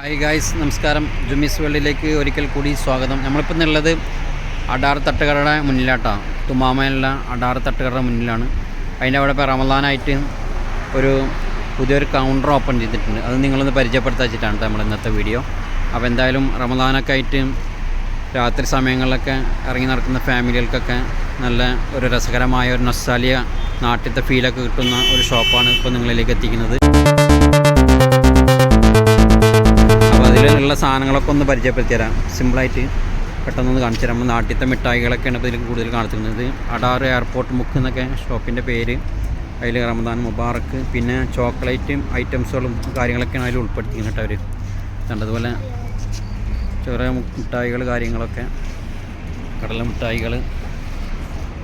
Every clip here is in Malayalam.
ഹായ് ഗായ്സ് നമസ്കാരം. ജുമീസ് വേൾഡിലേക്ക് ഒരിക്കൽ കൂടി സ്വാഗതം. നമ്മളിപ്പോൾ ഉള്ളത് അടാർ തട്ടുകടയുടെ മുന്നിലാട്ടാണ് തുമാമയിലുള്ള അടാർ തട്ടുകടയുടെ മുന്നിലാണ്. അതിന്റെ അവിടെ ഇപ്പോൾ റമദാനായിട്ട് ഒരു പുതിയൊരു കൗണ്ടർ ഓപ്പൺ ചെയ്തിട്ടുണ്ട്. അത് നിങ്ങളൊന്ന് പരിചയപ്പെടുത്താൻ നമ്മൾ ഇന്നത്തെ വീഡിയോ അപ്പോൾ എന്തായാലും റമദാനൊക്കെ ആയിട്ട് രാത്രി സമയങ്ങളിലൊക്കെ ഇറങ്ങി നടക്കുന്ന ഫാമിലികൾക്കൊക്കെ നല്ല ഒരു രസകരമായ ഒരു നൊസ്സാലിയ നാട്ടിലത്തെ ഫീലൊക്കെ കിട്ടുന്ന ഒരു ഷോപ്പാണ് ഇപ്പോൾ നിങ്ങളിലേക്ക് എത്തിക്കുന്നത്. അതിലുള്ള സാധനങ്ങളൊക്കെ ഒന്ന് പരിചയപ്പെടുത്തി തരാം. സിമ്പിളായിട്ട് പെട്ടെന്നൊന്ന് കാണിച്ചു തരാം. നമ്മൾ നാട്ടിലത്തെ മിഠായികളൊക്കെയാണ് ഇപ്പോൾ ഇതിൽ കൂടുതൽ കാണിച്ചിരുന്നത് അടാർ എയർപോർട്ട് മുക്ക് എന്നൊക്കെ ഷോപ്പിന്റെ പേര്. അതിൽ റമദാൻ മുബാറക്ക് പിന്നെ ചോക്ലേറ്റ് ഐറ്റംസുകളും കാര്യങ്ങളൊക്കെയാണ് അതിൽ ഉൾപ്പെടുത്തിക്കുന്നത് അവർ കണ്ടതുപോലെ ചെറിയ മിഠായികൾ കാര്യങ്ങളൊക്കെ കടല മിഠായികൾ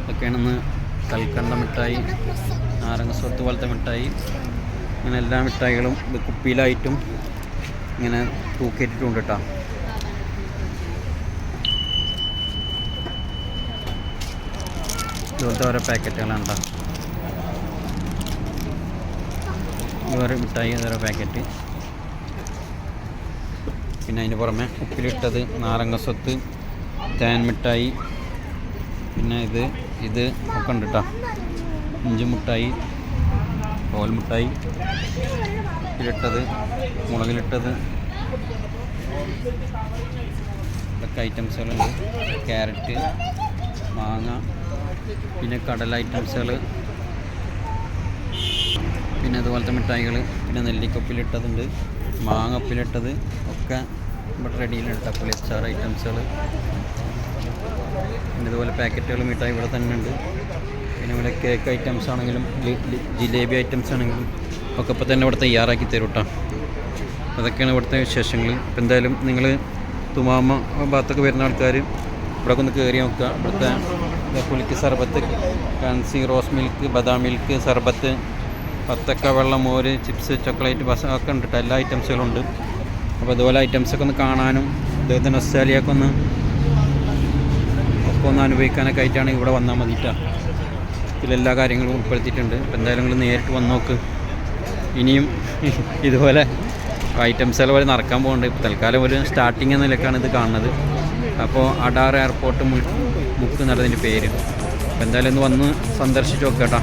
ഇതൊക്കെയാണെന്ന് കൽക്കണ്ട മിഠായി നാരങ്ങ സ്വത്ത് പോലത്തെ മിഠായി. അങ്ങനെ എല്ലാ മിഠായികളും ഇത് കുപ്പിയിലായിട്ടും ഇങ്ങനെ തൂക്കിയിട്ടിട്ടുണ്ട് കേട്ടോ. ഇതുപോലത്തെ ഓരോ പാക്കറ്റുകളാണ് കേട്ടോ. മിഠായി ഓരോ പാക്കറ്റ്. പിന്നെ അതിന് പുറമെ ഉപ്പിലിട്ടത് നാരങ്ങ സ്വത്ത് തേൻ മിഠായി പിന്നെ ഇത് ഇത് ഒക്കെ ഉണ്ട് കേട്ടോ. ഇഞ്ചി മിഠായി തോൽ മിഠായി. ഉപ്പിലിട്ടത് മുളകിലിട്ടത്. ഇതൊക്കെ ഐറ്റംസുകളുണ്ട്. ക്യാരറ്റ് മാങ്ങ പിന്നെ കടല ഐറ്റംസുകൾ. പിന്നെ അതുപോലത്തെ മിഠായികൾ പിന്നെ നെല്ലിക്കൊപ്പിലിട്ടതുണ്ട്. മാങ്ങ ഒപ്പിലിട്ടത് ഒക്കെ ഇവിടെ റെഡിയിലുണ്ട്. സ്റ്റാർ ഐറ്റംസുകൾ. പിന്നെ ഇതുപോലെ പാക്കറ്റുകൾ മിഠായി ഇവിടെ തന്നെ ഉണ്ട് പിന്നെ ഇവിടെ കേക്ക് ഐറ്റംസ് ആണെങ്കിലും ജിലേബി ഐറ്റംസ് ആണെങ്കിലും ഒക്കെ ഇപ്പോൾ തന്നെ ഇവിടെ തയ്യാറാക്കി തരും കേട്ടോ അതൊക്കെയാണ് ഇവിടുത്തെ വിശേഷങ്ങൾ. അപ്പോൾ എന്തായാലും നിങ്ങൾ തുമാമ ഭാഗത്തൊക്കെ വരുന്ന ആൾക്കാർ ഇവിടെ ഒന്ന് കയറി നോക്കുക. ഇവിടുത്തെ പുലിക്ക് സർബത്ത് കൺസി റോസ് മിൽക്ക് ബദാം മിൽക്ക് സർബത്ത് പത്തക്ക വെള്ളം മോര് ചിപ്സ് ചോക്ലേറ്റ് ബസ് ഒക്കെ ഉണ്ട് എല്ലാ ഐറ്റംസുകളും ഉണ്ട്. അപ്പോൾ അതുപോലെ ഐറ്റംസൊക്കെ ഒന്ന് കാണാനും ഇദ്ദേഹത്തെ നൊസ്റ്റാലിയൊക്കെ ഒന്ന് ഒക്കെ ഒന്ന് അനുഭവിക്കാനൊക്കെ ആയിട്ടാണ് ഇവിടെ വന്നാൽ മതിയിട്ടാ ഇതിലെല്ലാ കാര്യങ്ങളും ഉൾപ്പെടുത്തിയിട്ടുണ്ട്. അപ്പോൾ എന്തായാലും നിങ്ങൾ നേരിട്ട് വന്ന് നോക്ക്. ഇനിയും ഇതുപോലെ ഐറ്റംസ് പോലെ നടക്കാൻ പോകുന്നുണ്ട് തൽക്കാലം ഒരു സ്റ്റാർട്ടിങ് എന്ന നിലക്കാണ് ഇത് കാണുന്നത്. അപ്പോൾ അഡാർ എയർപോർട്ട് മുക്ക് നടന്നതിന്റെ പേര്. അപ്പോൾ എന്തായാലും ഒന്ന് വന്ന് സന്ദർശിച്ച് നോക്കാം കേട്ടോ.